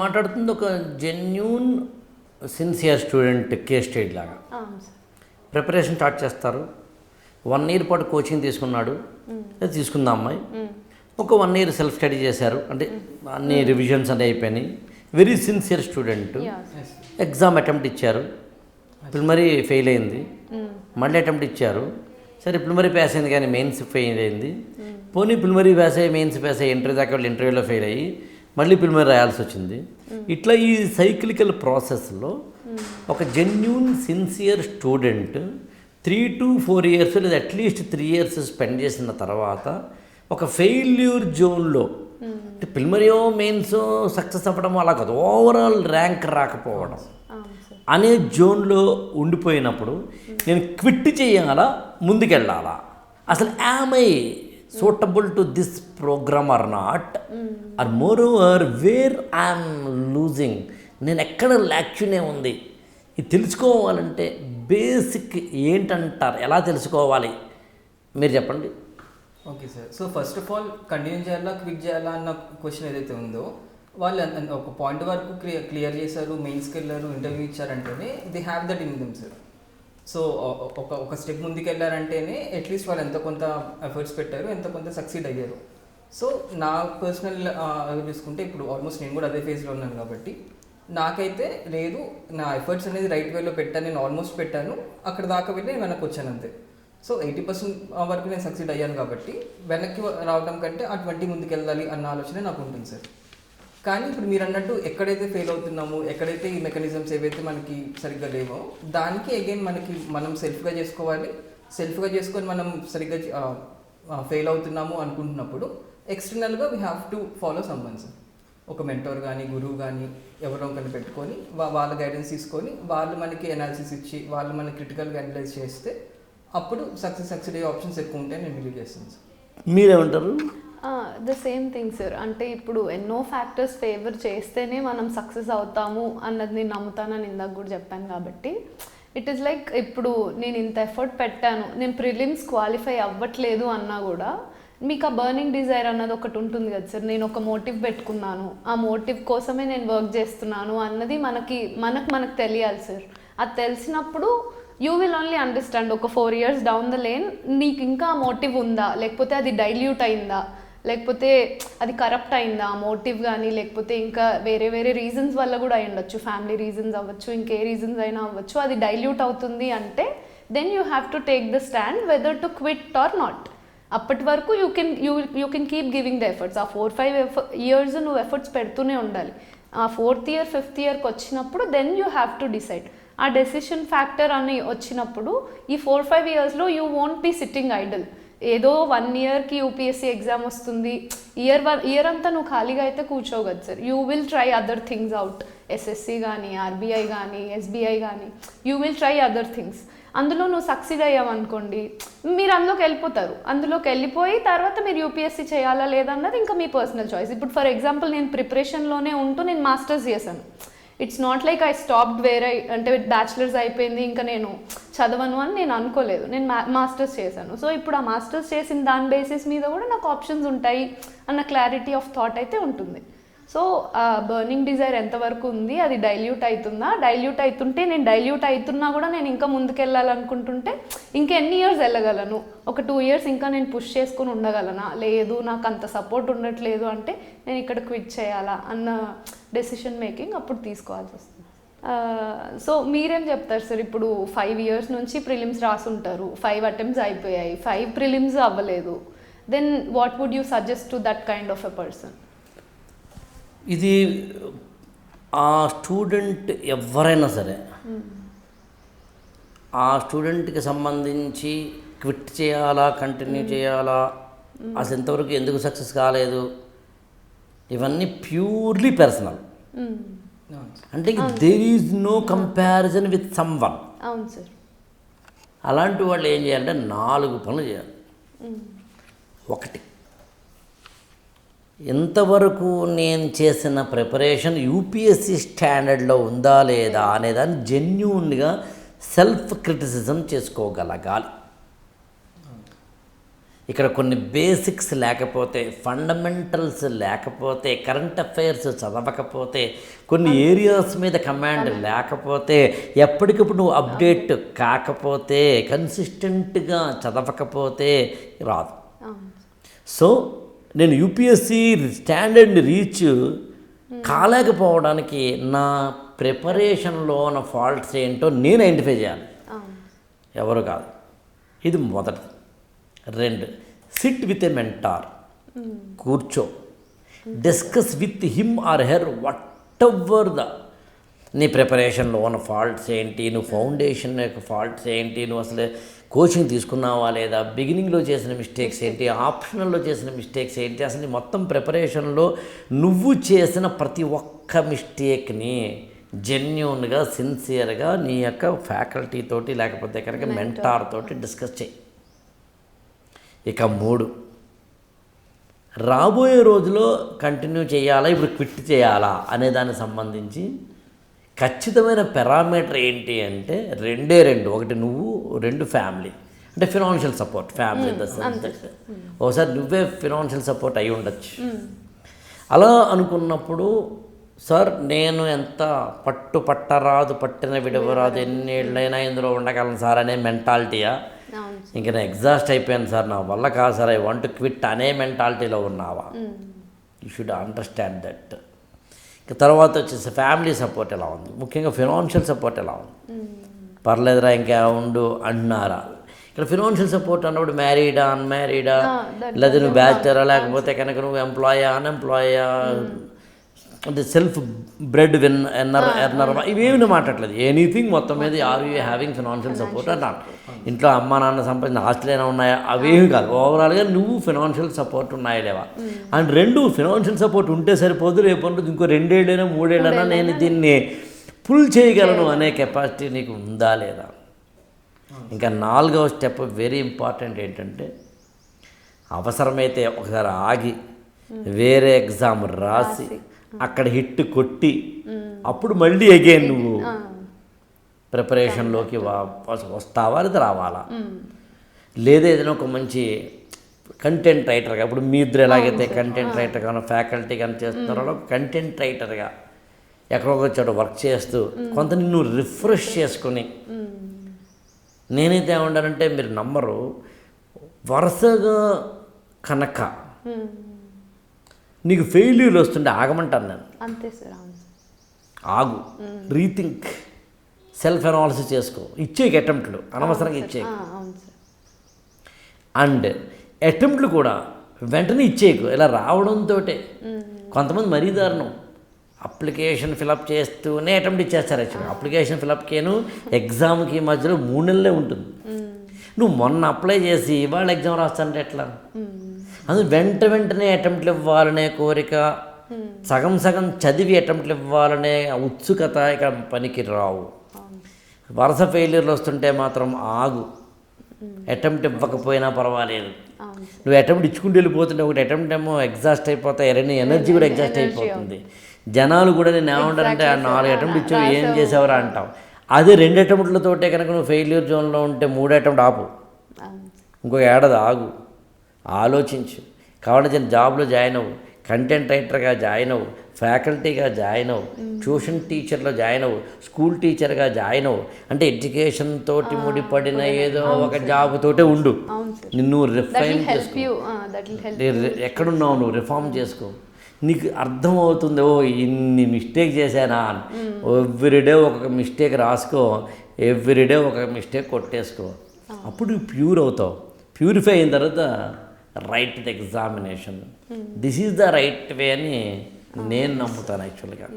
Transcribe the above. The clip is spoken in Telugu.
మాట్లాడుతుంది ఒక genuine sincere student case study లాగా. ప్రిపరేషన్ స్టార్ట్ చేస్తారు. వన్ ఇయర్ పాటు కోచింగ్ తీసుకున్నాడు. అది తీసుకుందా అమ్మాయి? ఒక వన్ ఇయర్ సెల్ఫ్ స్టడీ చేశారు. అంటే అన్ని రివిజన్స్ అన్నీ అయిపోయినాయి. Very sincere student exam attempt ఇచ్చారు. ఇప్పుడు మరి ఫెయిల్ అయింది. మళ్ళీ అటెంప్ట్ ఇచ్చారు. సరే ఇప్పుడు మరి పాస్ అయింది కానీ మెయిన్స్ ఫెయిల్ అయింది. పోనీ ప్రిలిమరీ పాస్ అయ్యి మెయిన్స్ పాస్ అయ్యి ఇంటర్వ్యూ దాకా వాళ్ళు ఇంటర్వ్యూలో ఫెయిల్ అయ్యి మళ్ళీ ప్రిలిమరీ రాయాల్సి వచ్చింది. ఇట్లా ఈ సైక్లికల్ ప్రాసెస్లో ఒక genuine sincere student three to four years లేదా at least three years spend చేసిన తర్వాత ఒక ఫెయిల్యూర్ జోన్లో అంటే ప్రిలిమరీయో మెయిన్స్ సక్సెస్ అవ్వడం అలా కాదు ఓవరాల్ ర్యాంక్ రాకపోవడం అనే జోన్లో ఉండిపోయినప్పుడు నేను క్విట్ చేయాలా ముందుకెళ్ళాలా? అసలు am I suitable to this program or not or moreover where I'm losing నేను ఎక్కడ లాక్చునే ఉంది? ఇది తెలుసుకోవాలంటే బేసిక్ ఏంటంటారు? ఎలా తెలుసుకోవాలి? మీరు చెప్పండి. Okay sir so first of all continue చేయాలా క్విట్ చేయాలా అన్న క్వశ్చన్ ఏదైతే ఉందో వాళ్ళు ఒక పాయింట్ వరకు క్లియర్ క్లియర్ చేశారు మెయిన్స్కి వెళ్ళారు interview ఇచ్చారంటేనే they have that in them sir so ఒక ఒక స్టెప్ ముందుకు వెళ్ళారంటేనే అట్లీస్ట్ వాళ్ళు ఎంత కొంత ఎఫర్ట్స్ పెట్టారు ఎంత కొంత సక్సీడ్ అయ్యారు. సో నా పర్సనల్ చూసుకుంటే ఇప్పుడు ఆల్మోస్ట్ నేను కూడా అదే ఫేజ్లో ఉన్నాను కాబట్టి నాకైతే లేదు నా ఎఫర్ట్స్ అనేది రైట్ వేలో పెట్టాను నేను ఆల్మోస్ట్ పెట్టాను అక్కడ దాకా వెళ్ళి నేను వెనక్కి వచ్చాను అంతే. సో ఎయిటీ పర్సెంట్ వరకు నేను సక్సీడ్ అయ్యాను కాబట్టి వెనక్కి రావడం కంటే ఆ ట్వంటీ ముందుకు వెళ్ళాలి అన్న ఆలోచన నాకు ఉంటుంది సార్. కానీ ఇప్పుడు మీరు అన్నట్టు ఎక్కడైతే ఫెయిల్ అవుతున్నామో ఎక్కడైతే ఈ మెకానిజమ్స్ ఏవైతే మనకి సరిగ్గా లేవో దానికి అగైన్ మనకి మనం సెల్ఫ్గా చేసుకోవాలి. సెల్ఫ్గా చేసుకొని మనం సరిగ్గా ఫెయిల్ అవుతున్నాము అనుకుంటున్నప్పుడు ఎక్స్టర్నల్గా we have to follow someone sir ఒక మెంటోర్ కానీ గురువు కానీ ఎవరో ఒకరిని పెట్టుకొని వాళ్ళ గైడెన్స్ తీసుకొని వాళ్ళు మనకి ఎనాలిసిస్ ఇచ్చి వాళ్ళు మనకి క్రిటికల్గా అనలైజ్ చేస్తే అప్పుడు సక్సెస్ సక్సెస్ అయ్యే ఆప్షన్స్ ఎక్కువ ఉంటాయి నేను బిలీవ్ చేస్తాను సార్ మీరేమంటారు? ద సేమ్ థింగ్ సార్ అంటే ఇప్పుడు ఎన్నో ఫ్యాక్టర్స్ ఫేవర్ చేస్తేనే మనం సక్సెస్ అవుతాము అన్నది నేను నమ్ముతానని ఇందాక కూడా చెప్పాను కాబట్టి ఇట్ ఈస్ లైక్ ఇప్పుడు నేను ఇంత ఎఫర్ట్ పెట్టాను నేను ప్రిలిమ్స్ క్వాలిఫై అవ్వట్లేదు అన్నా కూడా మీకు ఆ బర్నింగ్ డిజైర్ అన్నది ఒకటి ఉంటుంది కదా సార్ నేను ఒక మోటివ్ పెట్టుకున్నాను ఆ మోటివ్ కోసమే నేను వర్క్ చేస్తున్నాను అన్నది మనకి మనకు మనకు తెలియాలి సార్ అది తెలిసినప్పుడు యూ విల్ ఓన్లీ అండర్స్టాండ్ ఒక four years down the lane నీకు ఇంకా మోటివ్ ఉందా? లేకపోతే అది డైల్యూట్ అయిందా? లేకపోతే అది కరప్ట్ అయిందా? మోటివ్ కానీ లేకపోతే ఇంకా వేరే వేరే రీజన్స్ వల్ల కూడా అయి ఉండొచ్చు. ఫ్యామిలీ రీజన్స్ అవ్వచ్చు ఇంకే రీజన్స్ అయినా అవ్వచ్చు. అది డైల్యూట్ అవుతుంది అంటే then you have to take the stand whether to quit or not అప్పటి వరకు you can you you can keep giving the efforts ఆ ఫోర్ ఫైవ్ ఇయర్స్ నువ్వు ఎఫర్ట్స్ పెడుతూనే ఉండాలి. ఆ ఫోర్త్ ఇయర్ ఫిఫ్త్ ఇయర్కి వచ్చినప్పుడు then you have to decide ఆ డెసిషన్ ఫ్యాక్టర్ అని వచ్చినప్పుడు ఈ ఫోర్ ఫైవ్ ఇయర్స్లో you won't be sitting idle ఏదో వన్ ఇయర్కి యూపీఎస్సీ ఎగ్జామ్ వస్తుంది. ఇయర్ వన్ ఇయర్ అంతా నువ్వు ఖాళీగా అయితే కూర్చోగదు sir you will try other things out SSC కానీ ఆర్బీఐ కానీ ఎస్బీఐ కానీ you will try other things అందులో నువ్వు సక్సీడ్ అయ్యావనుకోండి మీరు అందులోకి వెళ్ళిపోతారు. అందులోకి వెళ్ళిపోయి తర్వాత మీరు యూపీఎస్సీ చేయాలా లేదన్నది ఇంకా మీ పర్సనల్ చాయిస్ ఇప్పుడు ఫర్ ఎగ్జాంపుల్ నేను ప్రిపరేషన్లోనే ఉంటూ నేను మాస్టర్స్ చేశాను. It's not like I stopped వేరే అంటే బ్యాచిలర్స్ అయిపోయింది ఇంకా నేను చదవను అని నేను అనుకోలేదు. నేను మా మాస్టర్స్ చేశాను. సో ఇప్పుడు ఆ మాస్టర్స్ చేసిన దాని బేసిస్ మీద కూడా నాకు ఆప్షన్స్ ఉంటాయి అన్న క్లారిటీ ఆఫ్ థాట్ అయితే ఉంటుంది. సో బర్నింగ్ డిజైర్ ఎంతవరకు ఉంది అది డైల్యూట్ అవుతుందా డైల్యూట్ అవుతుంటే నేను డైల్యూట్ అవుతున్నా కూడా నేను ఇంకా ముందుకెళ్ళాలనుకుంటుంటే ఇంకా ఎన్ని ఇయర్స్ వెళ్ళగలను? ఒక టూ ఇయర్స్ ఇంకా నేను పుష్ చేసుకుని ఉండగలనా? లేదు నాకు అంత సపోర్ట్ ఉండట్లేదు అంటే నేను ఇక్కడ క్విట్ చేయాలా అన్న డెసిషన్ మేకింగ్ అప్పుడు తీసుకోవాల్సి వస్తుంది. సో మీరేం చెప్తారు సార్? ఇప్పుడు ఫైవ్ ఇయర్స్ నుంచి ప్రిలిమ్స్ రాసుంటారు. ఫైవ్ అటెంప్ట్స్ అయిపోయాయి. ఫైవ్ ప్రిలిమ్స్ అవ్వలేదు. Then what would you suggest to that kind of a person ఇది ఆ స్టూడెంట్ ఎవరైనా సరే ఆ స్టూడెంట్కి సంబంధించి క్విట్ చేయాలా కంటిన్యూ చేయాలా అసలు ఎంతవరకు ఎందుకు సక్సెస్ కాలేదు? ఇవన్నీ ప్యూర్లీ పర్సనల్. అంటే there is no comparison with someone అవును సార్. అలాంటి వాళ్ళు ఏం చేయాలంటే నాలుగు పనులు చేయాలి. ఒకటి ఎంతవరకు నేను చేసిన ప్రిపరేషన్ యూపీఎస్సి స్టాండర్డ్లో ఉందా లేదా అనేదాన్ని జెన్యున్గా సెల్ఫ్ క్రిటిసిజం చేసుకోగలగాలి. ఇక్కడ కొన్ని బేసిక్స్ లేకపోతే ఫండమెంటల్స్ లేకపోతే కరెంట్ అఫైర్స్ చదవకపోతే కొన్ని ఏరియాస్ మీద కమాండ్ లేకపోతే ఎప్పటికప్పుడు నువ్వు అప్డేట్ కాకపోతే కన్సిస్టెంట్గా చదవకపోతే రాదు. సో నేను యూపీఎస్సి స్టాండర్డ్ని రీచ్ కాలేకపోవడానికి నా ప్రిపరేషన్లో ఉన్న ఫాల్ట్స్ ఏంటో నేను ఐడెంటిఫై చేయాలి. ఎవరు కాదు. ఇది మొదటిది. రెండు సిట్ విత్ ఎ మెంటార్ కూర్చో. Discuss with him or her whatever the నీ ప్రిపరేషన్లో ఉన్న ఫాల్ట్స్ ఏంటి? నువ్వు ఫౌండేషన్ యొక్క ఫాల్ట్స్ ఏంటి? నువ్వు అసలు కోచింగ్ తీసుకున్నావా లేదా? బిగినింగ్లో చేసిన మిస్టేక్స్ ఏంటి? ఆప్షనల్లో చేసిన మిస్టేక్స్ ఏంటి? అసలు నీ మొత్తం ప్రిపరేషన్లో నువ్వు చేసిన ప్రతి ఒక్క మిస్టేక్ని జెన్యున్గా సిన్సియర్గా నీ యొక్క ఫ్యాకల్టీ తోటి లేకపోతే కనుక మెంటార్ తోటి డిస్కస్ చేయి. ఇక మూడు. రాబోయే రోజులో కంటిన్యూ చేయాలా? ఇప్పుడు క్విట్ చేయాలా? అనే దానికి సంబంధించి ఖచ్చితమైన పారామీటర్ ఏంటి అంటే రెండే రెండు. ఒకటి నువ్వు రెండు ఫ్యామిలీ అంటే ఫినాన్షియల్ సపోర్ట్ ఫ్యామిలీ ఒకసారి నువ్వే ఫినాన్షియల్ సపోర్ట్ అయి ఉండొచ్చు. అలా అనుకున్నప్పుడు సార్ నేను ఎంత పట్టు పట్టరాదు పట్టిన విడవరాదు ఎన్నేళ్ళైనా ఇందులో ఉండగలను సార్ అనే మెంటాలిటీయా ఇంక నేను ఎగ్జాస్ట్ అయిపోయాను సార్. నా వల్ల కాదు సార్. ఐ వాంట్ క్విట్ అనే మెంటాలిటీలో ఉన్నావా? యూ షుడ్ అండర్స్టాండ్ దట్ తర్వాత వచ్చేసి ఫ్యామిలీ సపోర్ట్ ఎలా ఉంది? ముఖ్యంగా ఫినాన్షియల్ సపోర్ట్ ఎలా ఉంది? పర్లేదురా ఇంకా ఉండు అంటున్నారా? ఇక్కడ ఫినాన్షియల్ సపోర్ట్ అన్నప్పుడు మ్యారీడా అన్మ్యారీడా? లేదా నువ్వు బ్యాచిలరా లేకపోతే కనుక నువ్వు ఎంప్లాయా అన్ఎంప్లాయా అంటే self bread win inner earner ఇవేమి మాట్లాడలేదు ఎనీథింగ్ మొత్తం మీద are you having financial support అన్నాడు ఇంట్లో అమ్మ నాన్న సంపాదించిన ఆస్తులైనా ఉన్నాయా? అవేమి కాదు. ఓవరాల్గా నువ్వు ఫినాన్షియల్ సపోర్ట్ ఉన్నాయా లేవా? అండ్ రెండు ఫినాన్షియల్ సపోర్ట్ ఉంటే సరిపోదు రేపు ఉంటుంది ఇంకో రెండేళ్ళైనా మూడేళ్ళైనా నేను దీన్ని పుల్ చేయగలను అనే కెపాసిటీ నీకు ఉందా లేదా? ఇంకా నాలుగవ స్టెప్ వెరీ ఇంపార్టెంట్ ఏంటంటే అవసరమైతే ఒకసారి ఆగి వేరే ఎగ్జామ్ రాసి. అక్కడ హిట్ కొట్టి అప్పుడు మళ్ళీ అగైన్ నువ్వు ప్రిపరేషన్లోకి వస్తావా లేదా రావాలా? లేదా ఏదైనా ఒక మంచి కంటెంట్ రైటర్గా ఇప్పుడు మీ ఇద్దరు ఎలాగైతే కంటెంట్ రైటర్ కానీ ఫ్యాకల్టీ కానీ చేస్తున్నారో కంటెంట్ రైటర్గా ఎక్కడో చోట వర్క్ చేస్తూ కొంత నిన్ను రిఫ్రెష్ చేసుకొని నేనైతే ఏమంటానంటే మీరు నమ్మరు వరుసగా కనుక నీకు ఫెయిల్యూర్లు వస్తుంటే ఆగమంటాను నేను. అంతే సార్ ఆగు. రీథింక్ సెల్ఫ్ అనాలిసిస్ చేసుకో. ఇచ్చేకి అటెంప్ట్లు అనవసరంగా సార్. అండ్ అటెంప్ట్లు కూడా వెంటనే ఇచ్చేయకు ఇలా రావడంతో కొంతమంది మరీ దారుణం. అప్లికేషన్ ఫిలప్ చేస్తూనే అటెంప్ట్ ఇచ్చేస్తారు యాక్చువల్గా అప్లికేషన్ ఫిలప్కేను ఎగ్జామ్కి మధ్యలో మూడు నెలలే ఉంటుంది. నువ్వు మొన్న అప్లై చేసి ఇవాళ ఎగ్జామ్ రాస్తానంటే ఎట్లా? అందుకు వెంట వెంటనే అటెంప్ట్లు ఇవ్వాలనే కోరిక సగం సగం చదివి అటెంప్ట్లు ఇవ్వాలనే ఉత్సుకత ఇక పనికి రావు. వరుస ఫెయిల్యూర్లు వస్తుంటే మాత్రం ఆగు. అటెంప్ట్ ఇవ్వకపోయినా పర్వాలేదు. నువ్వు అటెంప్ట్ ఇచ్చుకుంటూ వెళ్ళిపోతుంటే ఒకటి అటెంప్ట్ ఏమో ఎగ్జాస్ట్ అయిపోతాయి ఎన్ని ఎనర్జీ కూడా ఎగ్జాస్ట్ అయిపోతుంది. జనాలు కూడా నేను ఏమంటారంటే ఆ నాలుగు అటెంప్ట్ ఇచ్చావు ఏం చేసావురా? అంటావు. అదే రెండు అటెంప్ట్లతోటే కనుక నువ్వు ఫెయిల్యూర్ జోన్లో ఉంటే మూడు అటెంప్ట్ ఆపు. ఇంకొక ఏడాది ఆగు. ఆలోచించు. నేను జాబ్లో జాయిన్ అవ్వు. కంటెంట్ రైటర్గా జాయిన్ అవ్వు. ఫ్యాకల్టీగా జాయిన్ అవ్వు. ట్యూషన్ టీచర్లో జాయిన్ అవ్వు. స్కూల్ టీచర్గా జాయిన్ అవ్వు. అంటే ఎడ్యుకేషన్ తోటి ముడిపడిన ఏదో ఒక జాబ్ తోటే ఉండు. నిన్ను రిఫైన్ రే- ఎక్కడున్నావు నువ్వు? రిఫార్మ్ చేసుకో. నీకు అర్థమవుతుంది ఓ ఇన్ని మిస్టేక్ చేశానా ఎవ్రీడే ఒక్కొక్క మిస్టేక్ రాసుకో. ఎవ్రీడే ఒక మిస్టేక్ కొట్టేసుకో. అప్పుడు ప్యూర్ అవుతావు. ప్యూరిఫై అయిన తర్వాత write the examination this is the right way అని నేను నమ్ముతాను యాక్చువల్గా